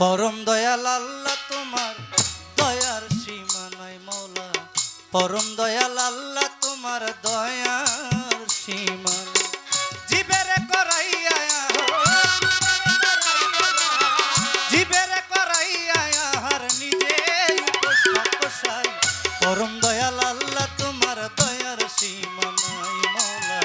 পরম দয়াল আল্লাহ তোমার দয়ার সীমা নাই মৌলা। পরম দয়াল আল্লাহ তোমার দয়ার সীমা। জীবের করাইয়া জীবের করাইয়া আর নিজে পরম দয়াল আল্লাহ তোমার দয়ার সীমা নাই মৌলা।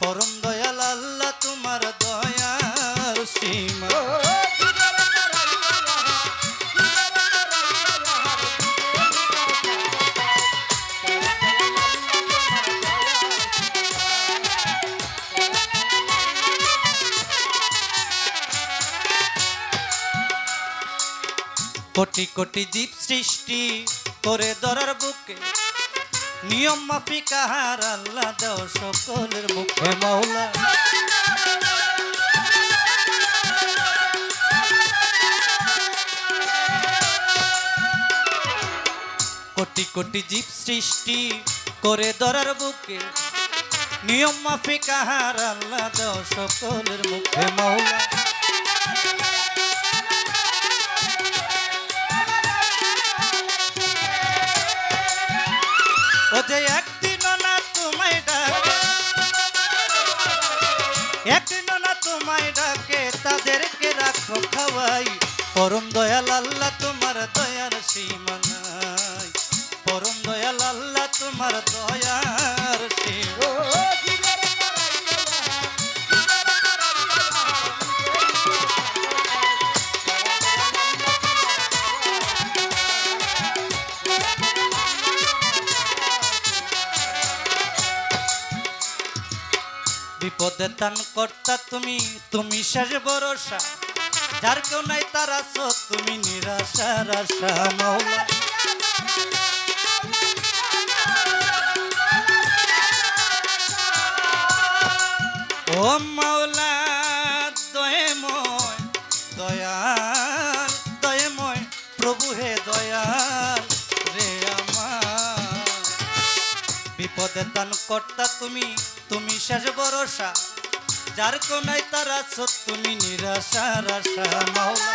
পরম দয়াল আল্লাহ তোমার দয়ার সীমা কোটি কোটি জীব সৃষ্টি করে ধরার বুকে। নিয়ম মাফিক আহার আল্লাহ দাও সকলের মুখে মৌলা কোটি কোটি জীব সৃষ্টি করে ধরার বুকে। নিয়ম মাফিক আহার আল্লাহ দাও সকলের মুখে মৌলা ও যে একদিনও না তোমায় ডাকে। একদিনও বিপদে তান কর্তা তুমি তুমি শেষ ভরসা। যার কেউ নাই তার আসো তুমি নিরাশার আশা মৌলা ও মাওলা দান কর্তা তুমি তুমি শেষ ভরসা। যার কোনায় তার তুমি নিরাশার আশা মাওলা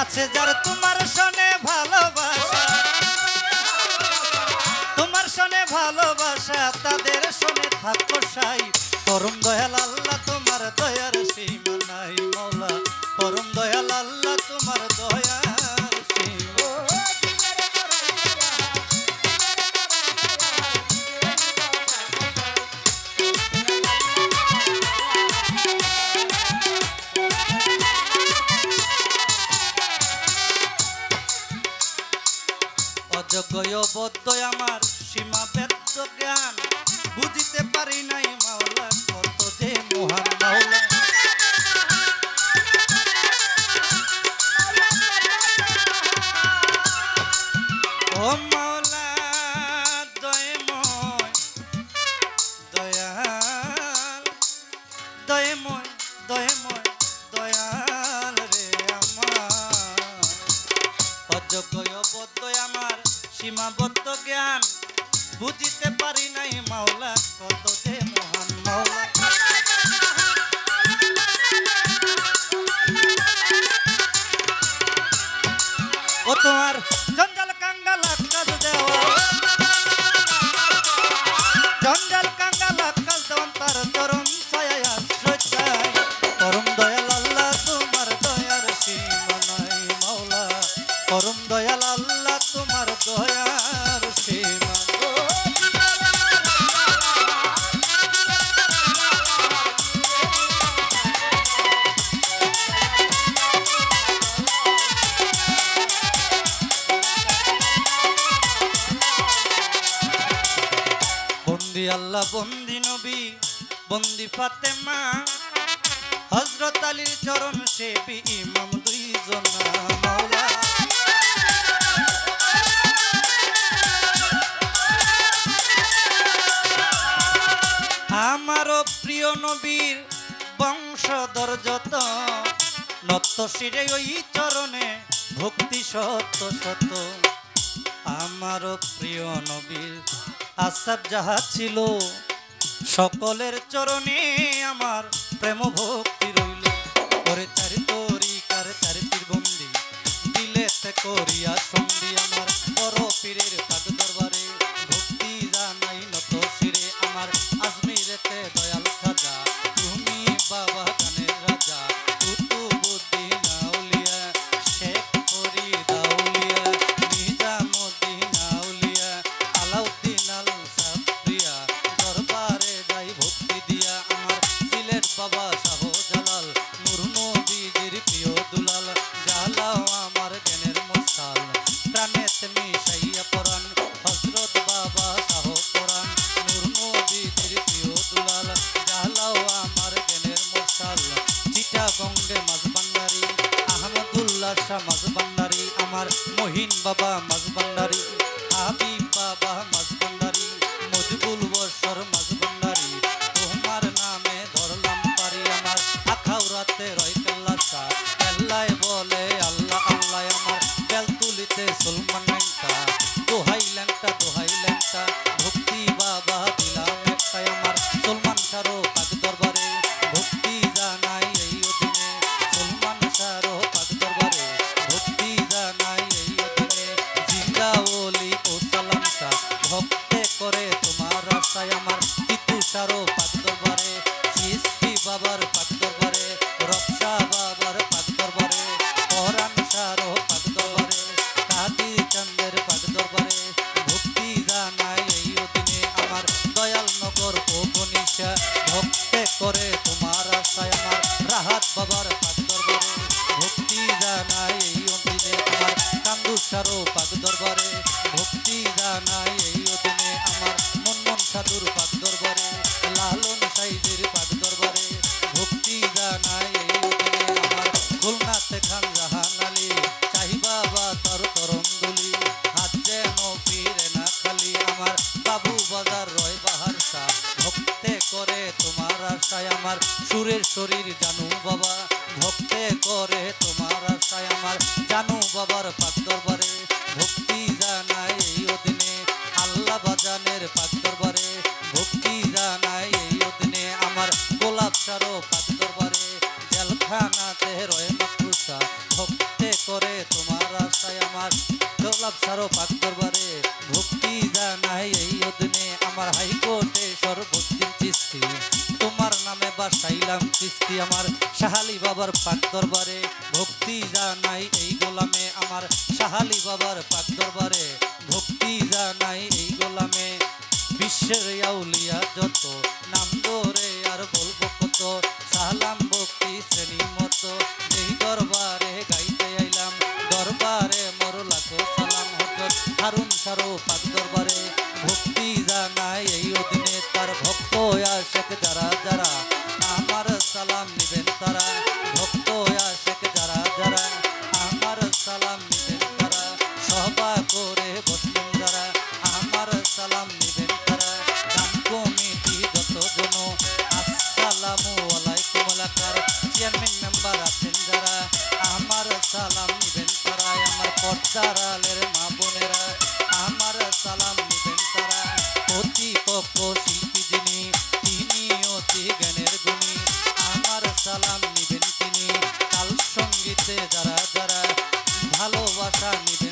আছে যার তোমার সনে ভালোবাসা। তোমার সনে ভালোবাসা, তাদের সনে থাকো সাই। পরম দয়াল আল্লাহ, তোমার দয়ার সীমা নাই, মৌলা। সীমা অযোগ্য বদ্ধ আমার সীমা ব্যক্ত জ্ঞান বুঝিতে আল্লাহ, বন্দি নবী, বন্দি ফাতেমা। হজরত আলীর চরণ মাওলা। আমারও প্রিয় নবীর বংশধর যত নত্য শিরে ওই চরণে ভক্তি শত শত আমারও প্রিয় নবীর আসাব যাহা ছিল, সকলের চরণে আমার প্রেম ভক্তি রইল। করে তার তরি কার তার বন্দি দিলেতে করিয়া সন্ধি আমার। পর পীরের পাগ দরবারে, ভক্তি জানাই নত শিরে আমার। আজমিরেতে দয়াল মাঝ ভান্ডারি, আমার মহিন বাবা, মাঝ ভান্ডারি, হাবিব বাবা, মাঝ ভান্ডারি, মজবুল বর্ষর মাঝ ভান্ডারি। তোমার নামে ধরলাম পারি আমার আখাউরাতে রয় কেল্লা শাহ কেল্লায় বলে, আল্লাহ আল্লাহ আমার বেল তুলিতে সুলমান করে তোমার আশায় আমার তিতু শাহরও পাক দরবারে সৃষ্টি বাবার পাক দরবারে রক্ষা বাবার পাক পরাণ শাহরও পাক দরবারে কাদি চন্দের পাক দরবারে ভক্তি জানাই এই অধীনে আমার দয়াল নগর ও ভক্তে করে তোমার আশায় আমার রাহাত বাবার পাক দরবারে ভক্তি জানাই এই অধীনে আমার দরবারে ভক্তি জানাই গোলাপ পাক দরবারে ভক্তি জানাই এই অধীনে আমার হাইকোর্টে সর্বোচ্চ চিস্তি তোমার নামে বাসাইলাম চিস্তি আমার সাহালি বাবার পাক দরবারে ভক্তি জানাই এই গোলামে আমার সাহালি বাবার পাক দরবারে ভক্তি জানাই এই গোলামে বিশ্বের আউলিয়া যত, নাম ধরে আর বলব কত। সালাম ভক্তি শ্রেণি মতো, এই দরবারে হারুন সারো পাক দরবারে ভক্তি জানায় এই অধীনে তার ভক্ত আশেক যারা যারা। আমার সালাম নিবেন। কাছে যারা যারা ভালোবাসা নিবে